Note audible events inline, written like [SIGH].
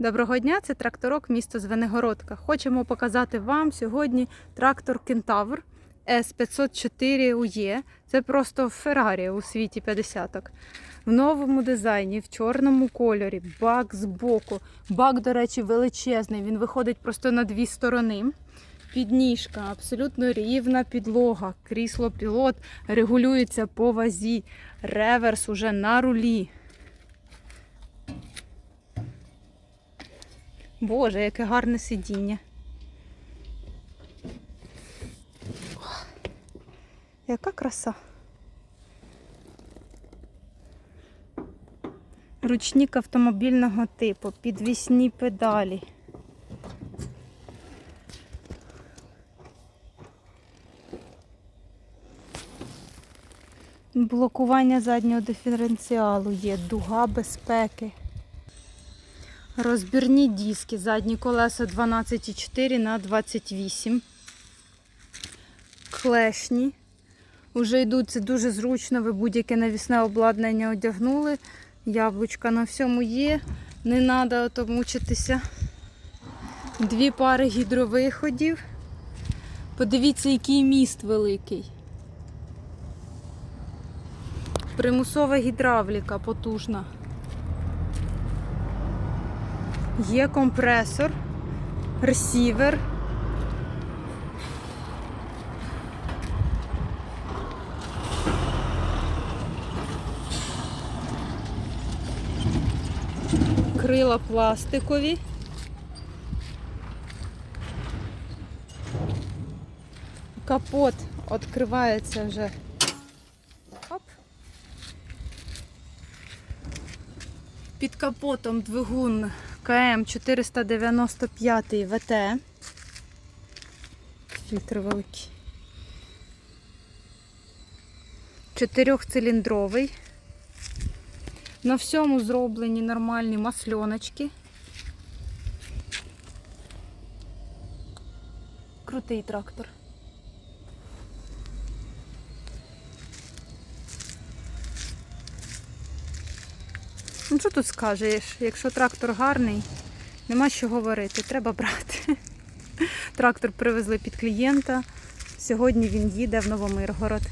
Доброго дня, це тракторок місто Звенигородка. Хочемо показати вам сьогодні трактор Кентавр С504 УЄ. Це просто Феррарі у світі 50-ок. В новому дизайні, в чорному кольорі, бак з боку. Бак, до речі, величезний. Він виходить просто на дві сторони. Підніжка, абсолютно рівна підлога, крісло пілот регулюється по вазі, реверс уже на рулі. Боже, яке гарне сидіння. Яка краса. Ручник автомобільного типу, підвісні педалі. Блокування заднього диференціалу є, дуга безпеки. Розбірні диски, задні колеса 12,4 на 28. Клешні. Уже йдуть, це дуже зручно, ви будь-яке навісне обладнання одягнули. Яблучка на всьому є, не треба ото мучитися. Дві пари гідровиходів. Подивіться, який міст великий. Примусова гідравліка потужна. Є компресор, ресівер. Крила пластикові. Капот відкривається вже. Оп. Під капотом двигун КМ 495 ВТ. Фільтр великий. Чотирьохциліндровий. На всьому зроблені нормальні масльоночки. Крутий трактор. Ну, що тут скажеш? Якщо трактор гарний, нема що говорити, треба брати. [LAUGHS] Трактор привезли під клієнта. Сьогодні він їде в Новомиргород.